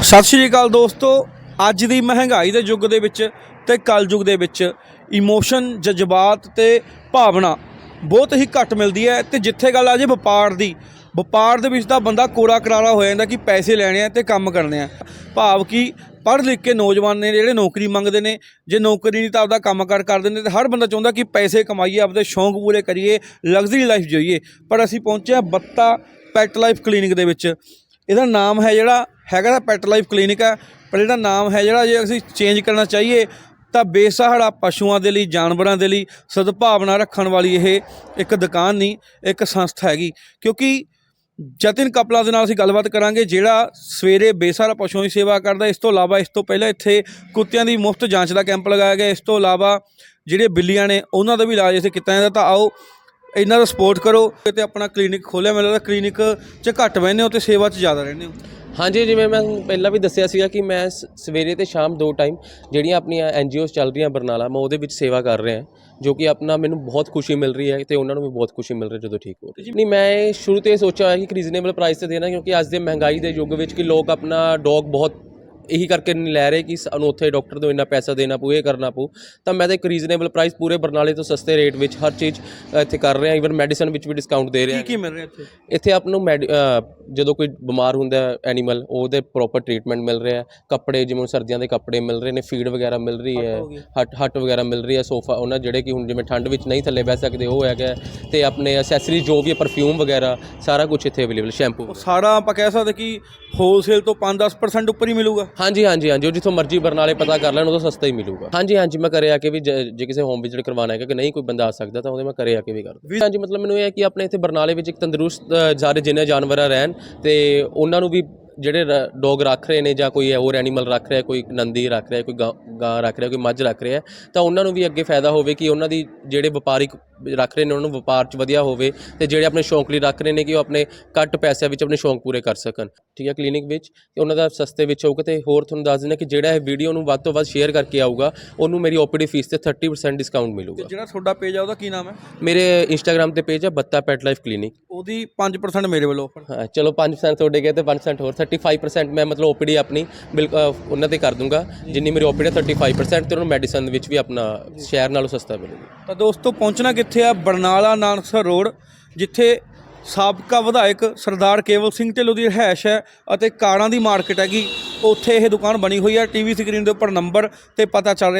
ਸਤਿ ਸ਼੍ਰੀ ਅਕਾਲ ਦੋਸਤੋ, ਅੱਜ ਦੀ ਮਹਿੰਗਾਈ ਦੇ ਯੁੱਗ ਦੇ ਵਿੱਚ ਤੇ ਕਲਯੁੱਗ ਦੇ ਵਿੱਚ ਇਮੋਸ਼ਨ, ਜਜ਼ਬਾਤ ਤੇ ਭਾਵਨਾ ਬਹੁਤ ਹੀ ਘੱਟ ਮਿਲਦੀ ਹੈ ਤੇ ਜਿੱਥੇ ਗੱਲ ਆ ਜੇ ਵਪਾਰ ਦੀ, ਵਪਾਰ ਦੇ ਵਿੱਚ ਤਾਂ ਬੰਦਾ ਕੋਰਾ ਕਰਾਰਾ ਹੋ ਜਾਂਦਾ ਕਿ ਪੈਸੇ ਲੈਣੇ ਆ ਤੇ ਕੰਮ ਕਰਨੇ ਆ। ਭਾਵ ਕਿ ਪੜ੍ਹ ਲਿਖ ਕੇ ਨੌਜਵਾਨ ਨੇ ਜਿਹੜੇ ਨੌਕਰੀ ਮੰਗਦੇ ਨੇ, ਜੇ ਨੌਕਰੀ ਨਹੀਂ ਤਾਂ ਆਪਦਾ ਕੰਮ ਕਾਰ ਕਰਦੇ ਨੇ ਤੇ ਹਰ ਬੰਦਾ ਚਾਹੁੰਦਾ ਕਿ ਪੈਸੇ ਕਮਾਈਏ, ਆਪਦੇ ਸ਼ੌਂਕ ਪੂਰੇ ਕਰੀਏ ਲਗਜ਼ਰੀ ਲਾਈਫ ਜਿਈਏ ਪਰ ਅਸੀਂ ਪਹੁੰਚੇ ਹਾਂ ਬੱਤਾ ਪੈਟ ਲਾਈਫ ਕਲੀਨਿਕ ਦੇ ਵਿੱਚ। ਇਹਦਾ ਨਾਮ ਹੈ ਜਿਹੜਾ ਹੈਗਾ ਤਾਂ ਪੈਟ ਲਾਈਫ ਕਲੀਨਿਕ ਹੈ ਪਰ ਜਿਹੜਾ ਨਾਮ ਹੈ ਜਿਹੜਾ ਜੇ ਅਸੀਂ ਚੇਂਜ ਕਰਨਾ ਚਾਹੀਏ, ਤਾਂ ਬੇਸਹਾਰਾ ਪਸ਼ੂਆਂ ਦੇ ਲਈ, ਜਾਨਵਰਾਂ ਦੇ ਲਈ, ਸਦਭਾਵਨਾ ਰੱਖਣ ਵਾਲੀ ਇਹ ਇੱਕ ਦੁਕਾਨ ਨਹੀਂ, ਇੱਕ ਸੰਸਥਾ ਹੈਗੀ। ਕਿਉਂਕਿ ਜਤਿਨ ਕਪਲਾ ਦੇ ਨਾਲ ਅਸੀਂ ਗੱਲਬਾਤ ਕਰਾਂਗੇ, ਜਿਹੜਾ ਸਵੇਰੇ ਬੇਸਹਾਰਾ ਪਸ਼ੂਆਂ ਦੀ ਸੇਵਾ ਕਰਦਾ, ਇਸ ਤੋਂ ਇਲਾਵਾ ਇਸ ਤੋਂ ਪਹਿਲਾਂ ਇੱਥੇ ਕੁੱਤਿਆਂ ਦੀ ਮੁਫਤ ਜਾਂਚ ਦਾ ਕੈਂਪ ਲਗਾਇਆ ਗਿਆ, ਇਸ ਤੋਂ ਇਲਾਵਾ ਜਿਹੜੇ ਬਿੱਲੀਆਂ ਨੇ, ਉਹਨਾਂ ਦਾ ਵੀ ਇਲਾਜ ਇੱਥੇ ਕੀਤਾ ਜਾਂਦਾ, ਤਾਂ ਆਓ ਇਹਨਾਂ ਦਾ ਸਪੋਰਟ ਕਰੋ ਤੇ ਆਪਣਾ ਕਲੀਨਿਕ ਖੋਲਿਆ, ਮੈਨੂੰ ਲੱਗਦਾ ਕਲੀਨਿਕ 'ਚ ਘੱਟ ਬਹਿੰਦੇ ਹੋ ਤੇ ਸੇਵਾ 'ਚ ਜ਼ਿਆਦਾ ਰਹਿੰਦੇ ਹੋ। ਹਾਂਜੀ, ਜਿਵੇਂ ਮੈਂ ਪਹਿਲਾਂ ਵੀ ਦੱਸਿਆ ਸੀਗਾ ਕਿ ਮੈਂ ਸ- ਸਵੇਰੇ ਤੇ ਸ਼ਾਮ ਦੋ ਟਾਈਮ ਜਿਹੜੀਆਂ ਆਪਣੀਆਂ ਐਨਜੀਓਸ ਚੱਲ ਰਹੀਆਂ ਬਰਨਾਲਾ, ਮੈਂ ਉਹਦੇ ਵਿੱਚ ਸੇਵਾ ਕਰ ਰਿਹਾ, ਜੋ ਕਿ ਆਪਣਾ ਮੈਨੂੰ ਬਹੁਤ ਖੁਸ਼ੀ ਮਿਲ ਰਹੀ ਹੈ ਤੇ ਉਹਨਾਂ ਨੂੰ ਵੀ ਬਹੁਤ ਖੁਸ਼ੀ ਮਿਲ ਰਹੀ ਹੈ ਜਦੋਂ ਠੀਕ ਹੋ ਰਹੀ ਰਹੇ ਨਹੀਂ, ਮੈਂ ਇਹ ਸ਼ੁਰੂ ਤੋਂ ਇਹ ਸੋਚਿਆ ਹੋਇਆ ਕਿ ਰੀਜ਼ਨੇਬਲ ਪ੍ਰਾਈਸ ਤੇ ਦੇਣਾ, ਕਿਉਂਕਿ ਅੱਜ ਦੇ ਮਹਿੰਗਾਈ ਦੇ ਯੁੱਗ ਵਿੱਚ ਕਿ ਲੋਕ ਆਪਣਾ ਡੌਗ ਬਹੁਤ ਇਹੀ ਕਰਕੇ ਨਹੀਂ ਲੈ ਰਹੇ ਕਿ ਸਾਨੂੰ ਉੱਥੇ ਡਾਕਟਰ ਤੋਂ ਇੰਨਾ ਪੈਸਾ ਦੇਣਾ ਪਊ ਇਹ ਕਰਨਾ ਪਊ। ਤਾਂ ਮੈਂ ਤਾਂ ਇੱਕ ਰੀਜ਼ਨੇਬਲ ਪ੍ਰਾਈਸ ਪੂਰੇ ਬਰਨਾਲੇ ਤੋਂ ਸਸਤੇ ਰੇਟ ਵਿੱਚ ਹਰ ਚੀਜ਼ ਇੱਥੇ ਕਰ ਰਿਹਾ ਈਵਨ ਮੈਡੀਸਨ ਵਿੱਚ ਵੀ ਡਿਸਕਾਊਂਟ ਦੇ ਰਿਹਾ। ਕੀ ਕੀ ਮਿਲ ਰਿਹਾ ਇੱਥੇ? ਇੱਥੇ ਆਪ ਨੂੰ ਮੈਡੀ- ਅ, ਜਦੋਂ ਕੋਈ ਬਿਮਾਰ ਹੁੰਦਾ ਐਨੀਮਲ ਉਹਦੇ ਪ੍ਰੋਪਰ ਟ੍ਰੀਟਮੈਂਟ ਮਿਲ ਰਿਹਾ। ਹੈ ਕੱਪੜੇ ਜਿਵੇਂ ਹੁਣ ਸਰਦੀਆਂ ਦੇ ਕੱਪੜੇ ਮਿਲ ਰਹੇ ਨੇ ਫੀਡ ਵਗੈਰਾ ਮਿਲ ਰਹੀ ਹੈ। ਹੋ ਗਈ। ਹੱਟ ਹੱਟ ਵਗੈਰਾ ਮਿਲ ਰਹੀ ਹੈ ਸੋਫਾ ਉਹਨਾਂ ਜਿਹੜੇ ਕਿ ਹੁਣ ਜਿਵੇਂ ਠੰਡ ਵਿੱਚ ਨਹੀਂ ਥੱਲੇ ਬਹਿ ਸਕਦੇ ਉਹ ਹੈਗਾ ਹੈ। ਤੇ ਆਪਣੇ ਅਸੈਸਰੀ ਜੋ ਵੀ ਹੈ ਪਰਫਿਊਮ ਵਗੈਰਾ ਸਾਰਾ ਕੁਝ ਇੱਥੇ ਅਵੇਲੇਬਲ ਸ਼ੈਂਪੂ ਉਹ ਸਾਰਾ ਆਪਾਂ ਕਹਿ ਸਕਦੇ ਕਿ ਹੋਲਸੇਲ ਤੋਂ 5-10% ਉੱਪਰ ਹੀ ਮਿਲੂਗਾ। ਹਾਂਜੀ ਹਾਂਜੀ ਹਾਂਜੀ ਉਹ ਜਿੱਥੋਂ ਮਰਜ਼ੀ ਬਰਨਾਲੇ ਪਤਾ ਕਰ ਲੈਣ ਉਦੋਂ ਸਸਤਾ ਹੀ ਮਿਲੂਗਾ। ਹਾਂਜੀ ਹਾਂਜੀ ਮੈਂ ਘਰੇ ਆ ਕੇ ਵੀ ਜ- ਜੇ ਕਿਸੇ ਹੋਮ ਵਿਜ਼ਿਟ ਕਰਵਾਉਣਾ ਹੈਗਾ ਕਿ ਨਹੀਂ ਕੋਈ ਬੰਦਾ ਆ ਸਕਦਾ ਤਾਂ ਉਹਦੇ ਮੈਂ ਘਰੇ ਆ ਕੇ ਵੀ ਕਰਦਾ ਹਾਂਜੀ ਮਤਲਬ ਮੈਨੂੰ ਇਹ ਹੈ ਕਿ ਆਪਣੇ ਇੱਥੇ ਬਰਨਾਲੇ ਵਿੱਚ ਇੱਕ ਤੰਦਰੁਸਤ ਅ, ਸਾਰੇ ਜਿੰਨੇ ਜਾਨਵਰ ਰਹਿਣ ਤੇ ਉਹਨਾਂ ਨੂੰ ਵੀ ਜਿਹੜੇ ਡੌਗ ਰੱਖ ਰਹੇ ਨੇ ਜਾਂ ਕੋਈ ਹੋਰ ਐਨੀਮਲ ਰੱਖ ਰਿਹਾ ਕੋਈ ਨੰਦੀ ਰੱਖ ਰਿਹਾ ਕੋਈ ਗਾਂ ਗਾਂ ਰੱਖ ਰਿਹਾ ਕੋਈ ਮੱਝ ਰੱਖ ਰਿਹਾ ਤਾਂ ਉਹਨਾਂ ਨੂੰ ਵੀ ਅੱਗੇ ਫਾਇਦਾ ਹੋਵੇ ਕਿ ਉਹਨਾਂ ਦੀ ਜਿਹੜੇ ਵਪਾਰਿਕ ਰੱਖ ਰਹੇ ਨੇ ਉਹਨਾਂ ਨੂੰ ਵਪਾਰ 'ਚ ਵਧੀਆ ਹੋਵੇ ਤੇ ਜਿਹੜੇ ਆਪਣੇ ਸ਼ੌਂਕ ਲਈ ਰੱਖ ਰਹੇ ਨੇ ਕਿ ਉਹ ਆਪਣੇ ਘੱਟ ਪੈਸਿਆਂ ਵਿੱਚ ਆਪਣੇ ਸ਼ੌਂਕ ਪੂਰੇ ਕਰ ਸਕਣ। ਠੀਕ ਹੈ ਕਲੀਨਿਕ ਵਿੱਚ ਤੇ ਉਹਨਾਂ ਦਾ ਸਸਤੇ ਵਿੱਚ ਹੋਊਗਾ ਤੇ ਹੋਰ ਤੁਹਾਨੂੰ ਦੱਸ ਦਿੰਦਾ ਕਿ ਜਿਹੜਾ ਇਹ ਵੀਡੀਓ ਨੂੰ ਵੱਧ ਤੋਂ ਵੱਧ ਸ਼ੇਅਰ ਕਰਕੇ ਆਊਗਾ ਉਹਨੂੰ ਮੇਰੀ ਓਪੀਡੀ ਫੀਸ ਤੇ 30% ਡਿਸਕਾਊਂਟ ਤੇ ਮਿਲੂਗਾ। ਜਿਹੜਾ ਤੁਹਾਡਾ ਪੇਜ ਆ ਉਹਦਾ ਕੀ ਨਾਮ ਹੈ? ਮੇਰੇ ਇੰਸਟਾਗ੍ਰam ਤੇ ਪੇਜ ਹੈ ਬੱਤਾ ਪੈਟ ਲਾਈਫ ਕਲੀਨਿਕ ਉਹਦੀ 5% ਮੇਰੇ ਵੱਲੋਂ ਆਫਰ ਹਾਂ ਚਲੋ 5% ਤੁਹਾਡੇ ਗਏ ਤੇ 5% ਹੋਰ 35% ਮੈਂ ਮਤਲਬ ਓਪੀਡੀ ਆਪਣੀ ਬਿਲ ਅ, ਉਹਨਾਂ ਤੇ ਕਰ ਦੂੰਗਾ ਜਿੰਨੀ ਮੇਰੀ ਓਪੀਡੀ 35% ਤੇ ਉਹਨੂੰ ਮੈਡੀਸਨ ਵਿੱਚ ਵੀ ਆਪਣਾ ਸ਼ਹਿਰ ਨਾਲੋਂ ਸਸਤਾ ਮਿਲੂਗਾ। ਤਾਂ ਦੋਸਤੋ ਪਹੁੰਚਣਾ ਕਿੱਥੇ ਆ ਬਰਨਾਲਾ ਨਾਨਕਸਰ ਰੋਡ, ਜਿੱਥੇ ਸਾਬਕਾ ਵਿਧਾਇਕ ਸਰਦਾਰ ਕੇਵਲ ਸਿੰਘ ਢਿੱਲੋਂ ਦੀ ਰਿਹਾਇਸ਼ ਹੈ ਅਤੇ ਕਾਰਾਂ ਦੀ ਮਾਰਕੀਟ ਹੈਗੀ। ਉੱਥੇ ਇਹ ਦੁਕਾਨ ਬਣੀ ਹੋਈ ਹੈ। ਟੀਵੀ ਸਕਰੀਨ ਦੇ ਉੱਪਰ ਨੰਬਰ ਤੇ ਪਤਾ ਚੱਲ ਰਿਹਾ